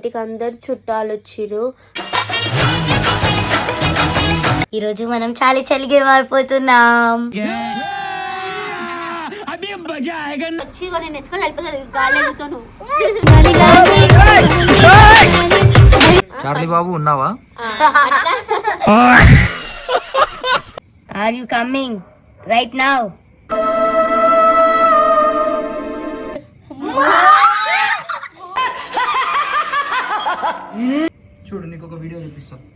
ఇంటికి అందరు చుట్టాలు వచ్చిర్రు ఈరోజు మనం చాలి చలిగే మారిపోతున్నాం వచ్చి ఇగో నేను ఎత్తుకొని వెళ్ళిపోతుంది గాలి ఎగుతాను చార్లీ బాబు ఉన్నావా? Are you coming right now చూడు నీకు ఒక వీడియో చూపిస్తాను.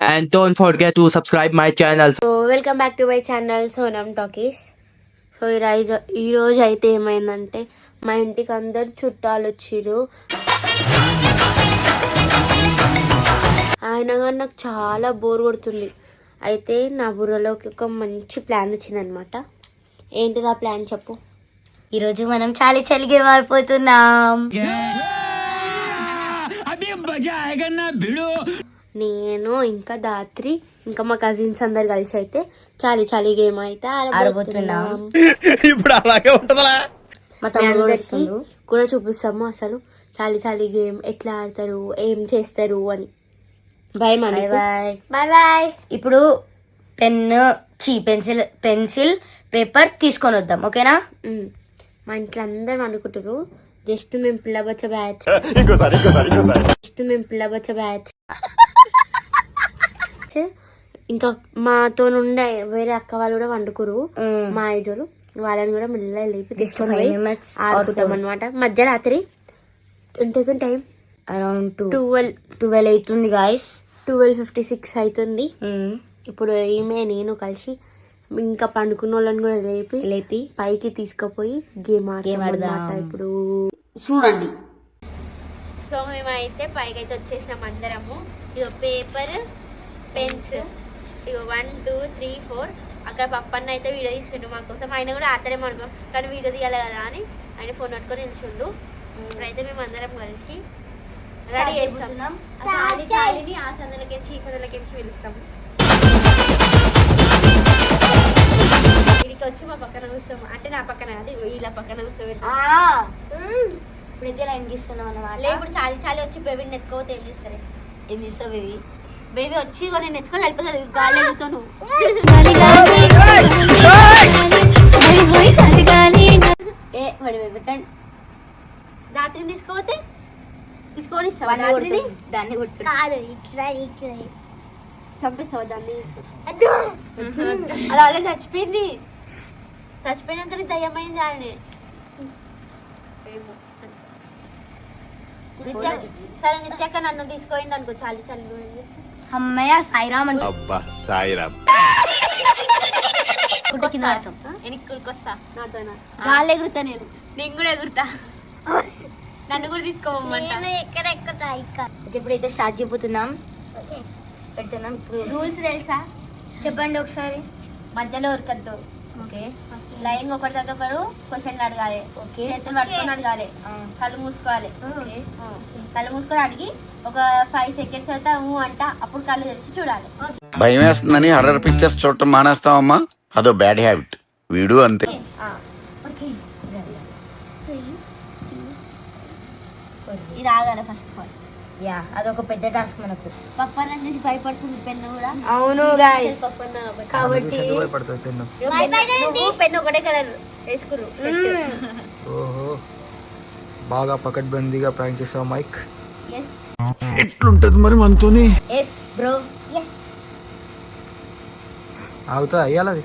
And don't forget to subscribe my channel. So welcome back to my channel Sonam Talkies. So ఈరోజు ఈరోజు అయితే ఏమైందంటే మా ఇంటికి అందరు చుట్టాలు వచ్చిర్రు. ఆయన కానీ నాకు చాలా బోర్ కొడుతుంది. అయితే నా బుర్రలోకి ఒక మంచి ప్లాన్ వచ్చిందనమాట. ఏంటిది ఆ ప్లాన్ చెప్పు. ఈరోజు మనం చాలి చలిగే మారిపోతున్నాం నేను ఇంకా దాత్రి ఇంకా మా కజిన్స్ అందరు కలిసి అయితే చాలి చాలి గేమ్ అయితే ఆడబోతున్నాం. ఇప్పుడు అలాగే ఉంటుందా మా మీ తమ్ముడు కూడా చూపిస్తాము అసలు. చాలి చాలి గేమ్ ఎట్లా ఆడతారు ఏం చేస్తారు అని. బాయ్ అని బాయ్ బాయ్ బాయ్ ఇప్పుడు పెన్ చీ పెన్సిల్ పెన్సిల్ పేపర్ తీసుకొని వద్దాం ఓకేనా? మా ఇంట్లో అందరు అనుకుంటారు జస్ట్ మేము పిల్లబచ్చ బ్యాచ్. జస్ట్ మేము పిల్లబచ్చ బ్యాచ్. ఇంకా మాతో ఉండే వేరే అక్క వాళ్ళు కూడా వండుకురు మా ఐదులు వాళ్ళని కూడా మెల్లగా లేపి తీసుకొని పోయి ఆడుకుంటాం అనమాట మధ్యరాత్రి ఎంత అవుతుంది time? Around two twelve. Twelve అవుతుంది గాయస్ ట్వెల్వ్ ఫిఫ్టీ సిక్స్ అవుతుంది. ఇప్పుడు ఈమె నేను కలిసి ఇంకా పండుకున్న వాళ్ళని కూడా లేపి లేపి పైకి తీసుకుపోయి గేమ్ Game ఆడతాం ఇప్పుడు. చూడండి. సో మేమైతే పైకి అయితే వచ్చేసినాం అందరము. ఇగో పేపర్ పెన్స్. ఇగో వన్ టూ త్రీ ఫోర్ అక్కడ పప్పన్న అయితే వీడియో తీస్తుండు మా కోసం. ఆయన కూడా ఆడతారేమో అనుకో. కానీ వీడియో తీయాలి కదా అని ఆయన ఫోన్ పట్టుకొని నిల్చుండు. ఇప్పుడైతే మేము అందరం కలిసి రెడీ చేస్తాం. ఆ చాలి చాలిని ఆ సందులకెంచి ఈ సందులకెంచి పిలుస్తాము ఇడికి వచ్చి మా పక్కన కూర్చోము. అంటే నా పక్కన కాదు వీళ్ళ పక్కన కూర్చోబెడతాం. ఇప్పుడైతే లైన్ గీస్తున్నాం అన్నమాట. ఇప్పుడు చాలి చాలి వచ్చి బేబీని ఎత్తుకోతే ఏం చేస్తారు? ఏం చేస్తావు బేబీ? బేబీ వచ్చి ఇగో నేను ఎత్తుకొని వెళ్ళిపోతుంది గాలి ఎగుతాను ఏ వాడి బేబీ కానీ దాతిని తీసుకోపోతే? తీసుకొని దాన్ని కొడుతుంది. కాదు ఇట్లా ఇట్లా. చంపేస్తావా దాన్ని? అది ఆల్రెడీ చచ్చిపోయింది. చచ్చిపోయినాక దయ్యమైంది ఆడనే. నిత్య సరే నిత్యక్క నన్ను తీసుకోయింది అనుకో. చాలి చాలి? అమ్మయ్య సాయిరామ్ అంటే అబ్బా సాయిరామ్ ఆడతాం. వెనక్కి గాలి ఎగురుతా నేను నేను కూడా ఎగురుతా నన్ను కూడా తీసుకోమంటా ఎక్కడ ఎక్కుతా ఓకే ఇప్పుడైతే స్టార్ట్ చేయబోతున్నాం పెడుతున్నాం ఇప్పుడు రూల్స్ తెలుసా చెప్పండి ఒకసారి మధ్యలో ఉరకద్దు లైన్ ఒకరి దగ్గర ఒకరు క్వశ్చన్ అడగాలి. ఓకే. చేతులు పట్టుకొని అడగాలి. కళ్ళు మూసుకోవాలి. కళ్ళు మూసుకొని అడిగి ఒక ఫైవ్ సెకండ్స్ అయితే ఊ అంట అప్పుడు కళ్ళు తెరిచి చూడాలి. భయం వేస్తుందని హర్రర్ పిక్చర్స్ చూడటం మానేస్తావమ్మా? అదో బ్యాడ్ హ్యాబిట్ వీడు అంతే. ఇది ఆగాలి ఫస్ట్ ఆఫ్ ఆల్ యా అదొక పెద్ద టాస్క్ మనకు. పప్పన్న చూసి భయపడుతుంది పెన్ను కూడా. అవును గాయస్ కాబట్టి. పెన్ను? ఒకటే కలర్ వేసుకురు ఓహో. బాగా పకడ్బందీగా ప్రాంక్ చేసావు మైక్. ఎట్లుంటది మరి మనతోని? ఎస్ బ్రో ఎస్ ఆగుతా అయ్యాలి అది?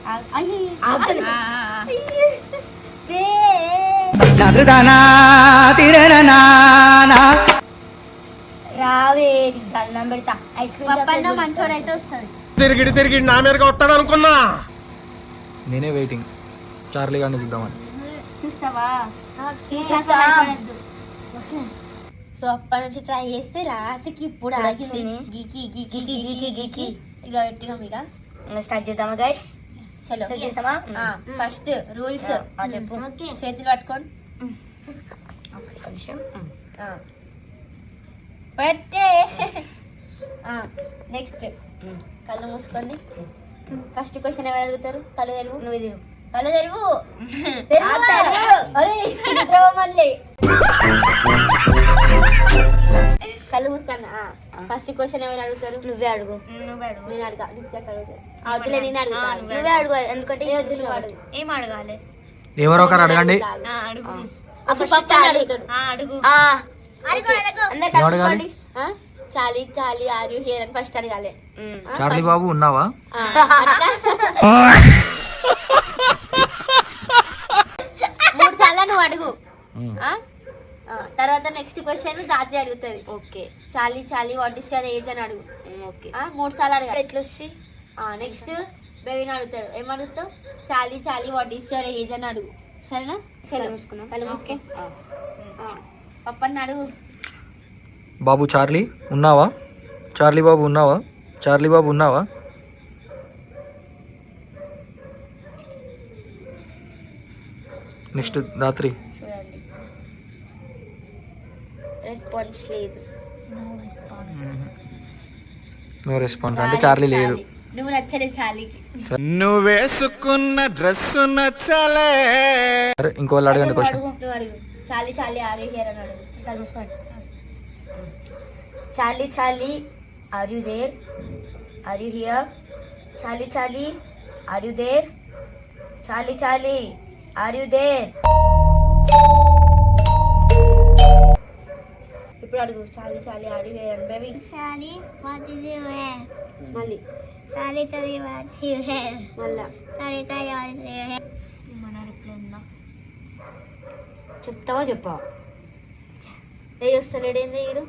రావే నీకు దండం పెడతా. ఐస్ క్రీమ్ పప్పన్న మంచోడు అయితే వస్తుంది తిరిగి తిరిగి నా మీదకి వస్తాడు అనుకున్నా. నేనే వెయిటింగ్ చార్లీ గారిని చూద్దామని. చూస్తావా? చూస్తా. సో అప్పటి నుంచి ట్రై చేస్తే లాస్ట్కి ఇప్పుడు ఆగింది. గీకి గీకి గీకి, గీకి. ఇలా పెట్టినాం ఇక. స్టార్ట్ చేద్దామా గైస్ చలో. చేద్దామా? ఫస్ట్ రూల్స్ ఆ, చెప్పు. చేతులు పట్టుకొని. కొంచెం ఆ. పెట్టే నెక్స్ట్ కళ్ళు మూసుకోండి. ఫస్ట్ క్వశ్చన్ ఎవరు అడుగుతారు? కళ్ళు తెరువు. నువ్వు ఇది కళ్ళు తెరువు. మళ్ళీ? కళ్ళు మూసుకోండి. ఫస్ట్ క్వశ్చన్ ఎవరు అడుగుతారు? నువ్వే అడుగు. నువ్వు అడుగు. నేను అడుగు. నిత్యకు అడుగుతాను అవతలే నేను అడుగుతా. నువ్వే అడుగు. ఎందుకంటే ఏ అడుగు. అడగాలి? ఎవరో ఒకరు అడగండి. ఆ, అడుగు. అడుగు. Charlie Charlie are you here అని ఫస్ట్ అడగాలి ఆ, చార్లీ బాబు ఉన్నావా? మూడు సార్లు నువ్వు అడుగు? ఆ, తర్వాత నెక్స్ట్ క్వశ్చన్ రాత్రి అడుగుతుంది. ఓకే చాలి Charlie what is your age అని అడుగు. ఓకే ఆ, మూడు సార్లు అడగాలి. ఎట్లా వస్తే నెక్స్ట్ బేబీని అడుగుతాడు. ఏమడుగుతావు? చాలి Charlie what is your age అని అడుగు. సరేనా? చలో కళ్ళు మూసుకుందాం. కళ్ళు మూసుకో. ఆ, పప్పని అడుగు. బాబు చార్లీ ఉన్నావా? చార్లీ బాబు ఉన్నావా? చార్లీ బాబు ఉన్నావా? నెక్స్ట్ రాత్రి చూడండి. రెస్పాన్స్ లేదు. నో రెస్పాన్స్ అంటే చార్లీ లేదు. చాలి. నువ్వు నచ్చలే చాలీకి నువ్వు వేసుకున్న డ్రెస్ నచ్చలే. సరే ఇంకో వాళ్ళు అడగండి క్వశ్చన్. చాలి చాలి ఆర్ యూ హియర్ అని అడుగు కళ్ళు మూసుకోండి Charlie Charlie are you there are you here Charlie Charlie are you there చాలీ చాలీ ఆర్ యు దేర్ ఇప్పుడు అడుగు Charlie Charlie are you here అని baby Charlie what is your hair మళ్ళీ Charlie Charlie what your hair మళ్ళా Charlie Charlie what is your hair మన reply ఉందా చెప్తావా చెప్పావా? ఏ వస్తలేడేంది ఈడు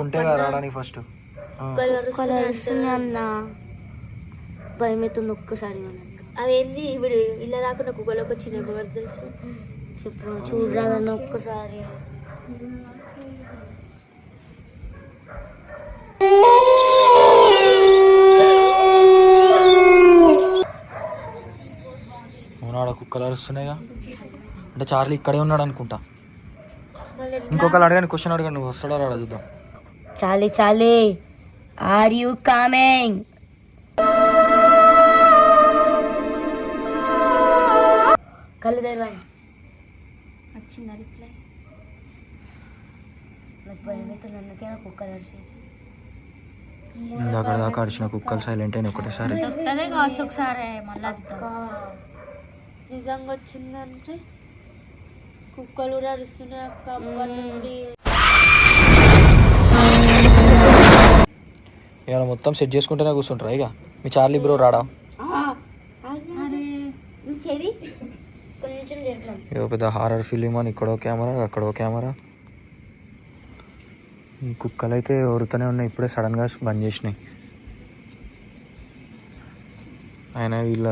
ఉంటే రావడానికి ఫస్ట్ కుక్కలు అరుస్తున్నాయి అంటారు. అన్న. భయం అవుతుంది ఒక్కసారి అదేంది? ఇప్పుడు ఇల్లు రాకుండా కుక్కలోకి వచ్చిన ఎవరు తెలుసు? చెప్పు చూడరాదన్న ఒక్కసారి. అవునాడ కుక్కలు అరుస్తున్నాయిగా. అంటే చార్లీ ఇక్కడే ఉన్నాడు అనుకుంటా. ఇంకొకరు అడగండి క్వశ్చన్ అడగండి నువ్వు వస్తాడా రాడా చూద్దాం. చాలీ చాలీ. ఆర్ యు కమింగ్ కళ్ళు తెరవండి. వచ్చిందా రిప్లై నాకు భయం అవుతుంది అందుకే నాకు కుక్కలు అరిసి ఇందాక దాకా అడిచిన కుక్కలు సైలెంట్ అయిన ఒకటేసారి. వస్తుందే కావచ్చు ఒకసారి మళ్ళీ నిజంగా వచ్చిందంటే కుక్కలు కూడా అరుస్తున్నాయి అక్క అప్పటి నుండి ఇవాళ మొత్తం సెట్ చేసుకుంటేనే కూర్చుంటారా ఇక? మీ చార్లీ బ్రో రాడా? ఏదో పెద్ద హారర్ ఫిలిం అని ఇక్కడో కెమెరా అక్కడో కెమెరా ఈ కుక్కలు అయితే ఎవరితోనే ఉన్నాయి ఇప్పుడే సడన్గా బంద్ చేసినాయి. ఆయన వీళ్ళ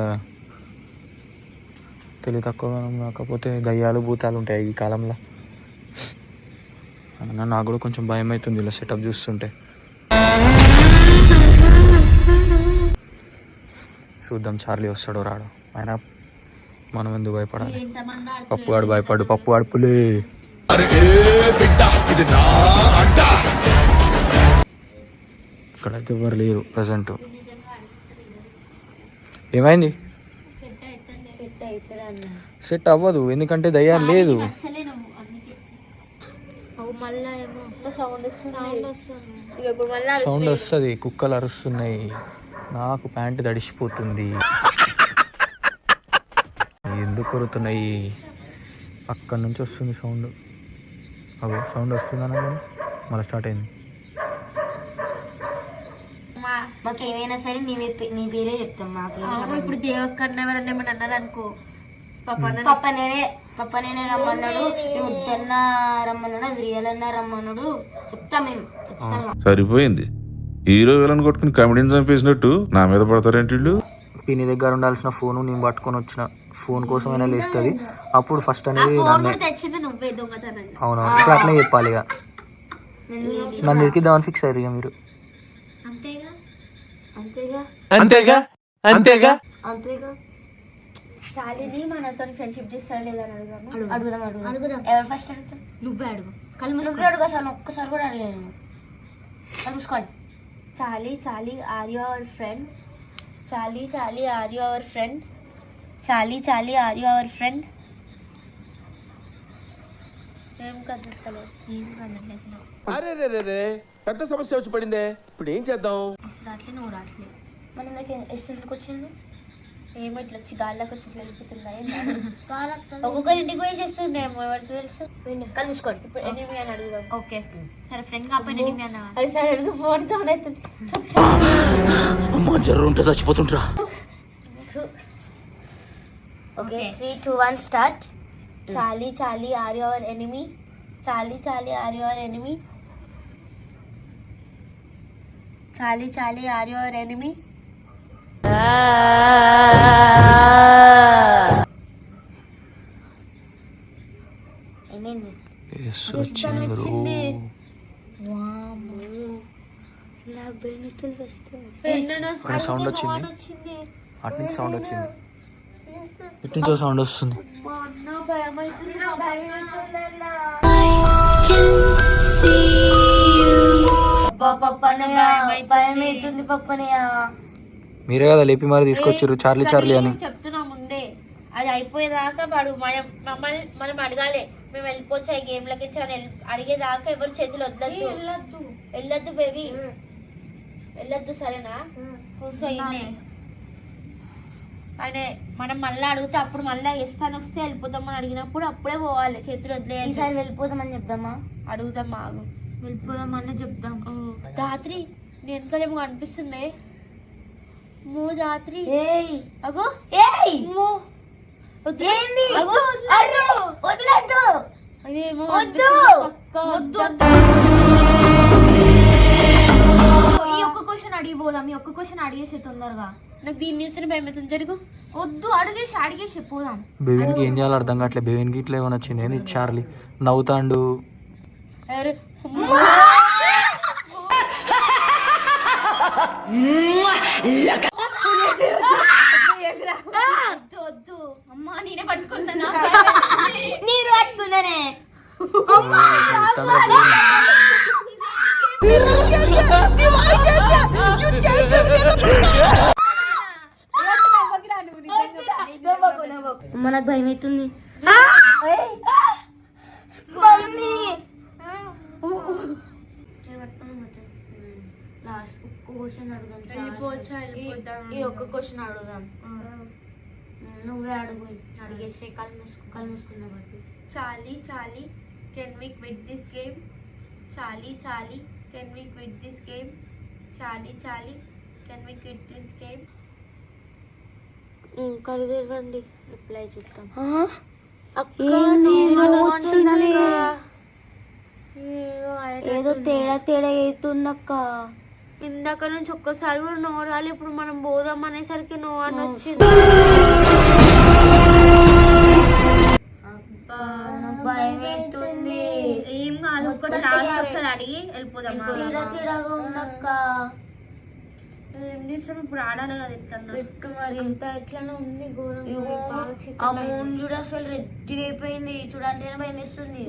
తెలివి తక్కువ కాకపోతే దయ్యాలు భూతాలు ఉంటాయి ఈ కాలంలో. అన్న నాకు కూడా కొంచెం భయం అవుతుంది ఇలా సెటప్ చూస్తుంటే. చూద్దాం చార్లీ వస్తాడో రాడు. ఆయన మనం ఎందుకు భయపడాలి? పప్పుగాడు భయపడు పప్పు అడుపులే ఇక్కడైతే ఎవరు లేరు ప్రజెంట్ ఏమైంది? సెట్ అవ్వదు ఎందుకంటే దయ్యాలు లేదు. సౌండ్ వస్తుంది. కుక్కలు అరుస్తున్నాయి. నాకు ప్యాంటు తడిసిపోతుంది. ఎందుకు కొరుతున్నాయి అక్కడి నుంచి వస్తుంది సౌండ్ అగో సౌండ్ వస్తుంది అనగానే మళ్ళీ స్టార్ట్ అయింది. మాకు ఏమైనా సరే నీ పేరే చెప్తాం మాకు ఇప్పుడు దేవకన్న ఎవరన్నా ఏమన్నా అన్నారు అనుకో పప్ప నేనే పప్ప నేనే రమ్మన్నాడు. మేము రమ్మన్నాడు. అది రియల్ అన్న రమ్మన్నాడు. చెప్తాం మేము. ఖచ్చితంగా. సరిపోయింది. హీరో విలన్ కొట్టుకుని కమెడీని చంపేసినట్టు నా మీద పడతారేంటి వీళ్ళు? పిన్ని దగ్గర ఉండాల్సిన ఫోను నేను పట్టుకొని వచ్చిన. ఫోన్ కోసమైనా లేస్తుంది. అప్పుడు ఫస్ట్ అనేది ఫోన్ నన్నే కూడా తెచ్చింది నువ్వే దొంగతనంగా. అవును. ఇప్పుడు అట్లనే చెప్పాలి ఇక. నన్ను ఇరికిద్దామని ఫిక్స్ అయ్యారు ఇక మీరు. అంతే అంతేగా? అంతేగా? అంతేగా? అంతేగా? చాలీని మనతో ఫ్రెండ్షిప్ చేస్తాడు లేదా అని అడుగుదామా? అడుగుదాం. అడుగుదాం అడుగుదాం. ఎవరు ఫస్ట్ అడుగుతాం? నువ్వే అడుగు. కళ్ళు నువ్వే అడుగు అసలు ఒక్కసారి కూడా అడగలేను కళ్ళు మూసుకోండి Charlie Charlie are you our friend చాలీ Charlie are you our friend చాలీ Charlie are you our friend ఏం కదిలిస్తలేదు ఏం కదలేదు అరే రే రే రే పెద్ద సమస్య వచ్చి పడిందే. ఇప్పుడు ఏం చేద్దాం? అసలు రాట్లే నువ్వు రాట్లే. మన ఇందాక ఎస్ ఎందుకు వచ్చింది? ఏమో ఇట్లా వచ్చి గాల్లోకి వచ్చి ఇట్లా వెళ్ళిపోతున్నాయి ఒక్కొక్కరి ఇంటికి పోయి చేస్తుండేమో ఎవరికి తెలుసు? కళ్ళు మూసుకోండి ఇప్పుడు ఎనిమి అని అడుగుదాం. ఓకే. సరే ఫ్రెండ్ కాకపోయినా నేను అన్న అది గా ఫోన్ సౌండ్ అవుతుంది? అమ్మ జర్ర ఉంటే చచ్చిపోతుంటరా okay three two one start Charlie Charlie are you our enemy Charlie Charlie are you our enemy Charlie Charlie are you our enemy sound వచ్చింది అటు నుంచి సౌండ్ వచ్చింది. ఇటు నుంచి సౌండ్ వస్తుంది. మా మీరే కదా లేపి మరి తీసుకొచ్చారు చార్లీ చార్లీ అని. చెప్తున్నా ముందే అది అయిపోయేదాకా వాడు మనం మమ్మల్ని మనం అడగాలి. మేము వెళ్ళిపోవచ్చు ఈ గేమ్ లకి అని అడిగేదాకా ఎవరు చేతులు వదలద్దు వెళ్ళొద్దు. వెళ్ళొద్దు బేబీ. వెళ్ళొద్దు సరేనా? కూర్చో ఈయనే. ఆయన మనం మళ్ళీ అడిగితే అప్పుడు మళ్ళీ ఎస్ అని వస్తే వెళ్ళిపోతామని అడిగినప్పుడు అప్పుడే పోవాలి చేతులు వదిలేయాలి ఈసారి వెళ్ళిపోదామని చెప్దామా? అడుగుదాం మాగు వెళ్ళిపోదామని చెప్దాం. దాత్రి నేను వెనకాలేమో అనిపిస్తుంది మూ దాత్రి ఏయ్. అగో. ఏయ్. మూ. వద్దు. ఏంది? అగో, అర్రు వదిలేద్దు. అదేమో వద్దు. అక్క, ఈ ఒక్క క్వశ్చన్ అడిగిపోదాం ఈ ఒక్క క్వశ్చన్ అడిగేసి తొందరగా. నాకు దీన్ని చూస్తే భయం అవుతుంది జరుగు. వద్దు. అడిగేసి అడిగేసి పోదాం. బేబీన్కి ఏం చేయాలో అర్థం కావట్లేదు బేబీన్కి ఇట్లా ఏమైనా వచ్చింది? ఏంది? చార్లీ. నవ్వుతాండు. ఎవరు వద్దు అమ్మా నేనే పట్టుకుంటున్నా నీరు పట్టుకుందనే. మనకు భయం అవుతుంది. లాస్ట్. క్వశ్చన్ అడుగుదాం. వెళ్ళిపోవచ్చా వెళ్ళిపోద్దాం ఈ ఒక్క క్వశ్చన్ అడుగుదాం. నువ్వే అడుగు. అడిగేసి కళ్ళు మూసుకో కళ్ళు మూసుకున్నా బట్టి Charlie Charlie can we quit this game Charlie Charlie can we quit this game Charlie Charlie can we quit this game కలు తెరవండి. రిప్లై చూద్దాం. ఏదో? తేడా తేడా అవుతుందక్క ఇందాక నుంచి ఒక్కసారి కూడా నో రాలి ఇప్పుడు మనం పోదాం అనేసరికి నో అని వచ్చింది. ఏం కాదు ఒకటి లాస్ట్ ఒకసారి అడిగి వెళ్ళిపోదాం తేడా తేడాగా ఉందక్క. ఏం చేస్తాం? ఇప్పుడు ఆడాలి కదా ఎట్లా పెట్టు మరి. ఇంత ఎట్లనే ఉంది ఘోరం ఆ మూన్ చూడ అసలు రెడ్డిగా అయిపోయింది. చూడండి భయం వేస్తుంది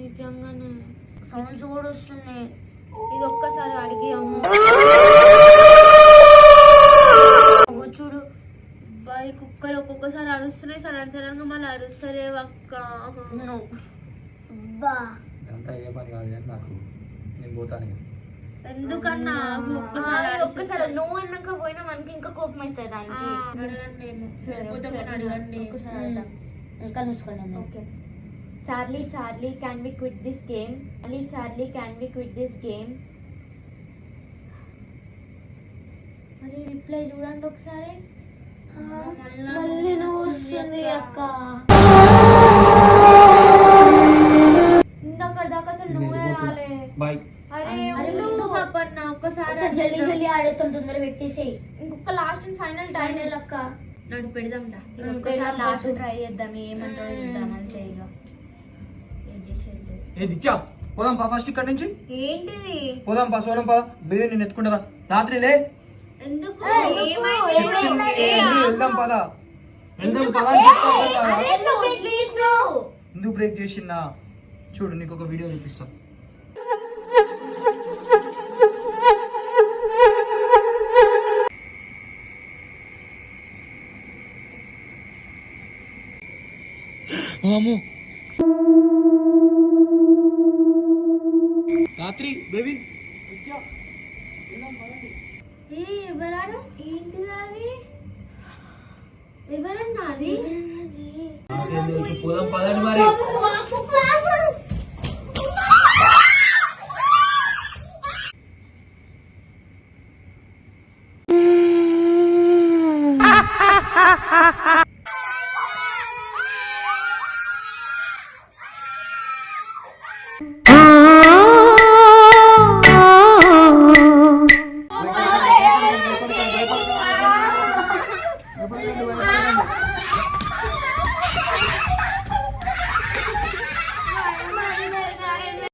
నిజంగానే. సౌండ్స్ కూడా వస్తున్నాయి. ఇది ఒక్కసారి అడిగి అమ్మ. చూడు బాయ్ కుక్కలు ఒక్కొక్కసారి అరుస్తున్నాయి. సడన్ సడన్గా మళ్ళీ అరుస్తలే అక్క. ఎందుకన్నా? ఒక్కసారి ఒక్కసారి నువ్వు అన్నాక పోయినా మనకి ఇంకా కోపం అవుతుంది దానికి. అడగండి ఒక్కసారి. ఇంకా చూసుకోండి okay. Charlie Charlie can we quit this game Charlie Charlie can we quit this game మరి రిప్లై చూడండి ఒకసారి. మళ్ళీ నువ్వు వస్తుంది అక్క. ఇందాక దాకా అసలు నువ్వే రాలే. బాయ్ అరే ఉండు పాపన్న ఒక్కసారి జల్దీ జల్దీ ఆడేస్తాం తొందర పెట్టేసేయి. ఇంకొక లాస్ట్ అండ్ ఫైనల్ టైం అక్క. నన్ను పెడదాం ఇంకొకసారి లాస్ట్ ట్రై చేద్దాం ఏమంటారో చూద్దాం అంతే ఇక ఏ నిత్య పోదాం పా ఫస్ట్ ఇక్కడ నుంచి. ఏంటిది? పోదాం పా సోడం పా బేబీ నేను ఎత్తుకుంటా రాత్రి లే. ఎందుకు? వెళ్దాం పదా. వెళ్దాం పదా ప్లీజ్ నో ఎందుకు బ్రేక్ చేసిందా చూడు నీకు ఒక వీడియో చూపిస్తా. మాము రాత్రి బేబీ? ఎవరాడు? ఏంటిది అది ఎవరన్నా అది పోదాం పదండి మరి.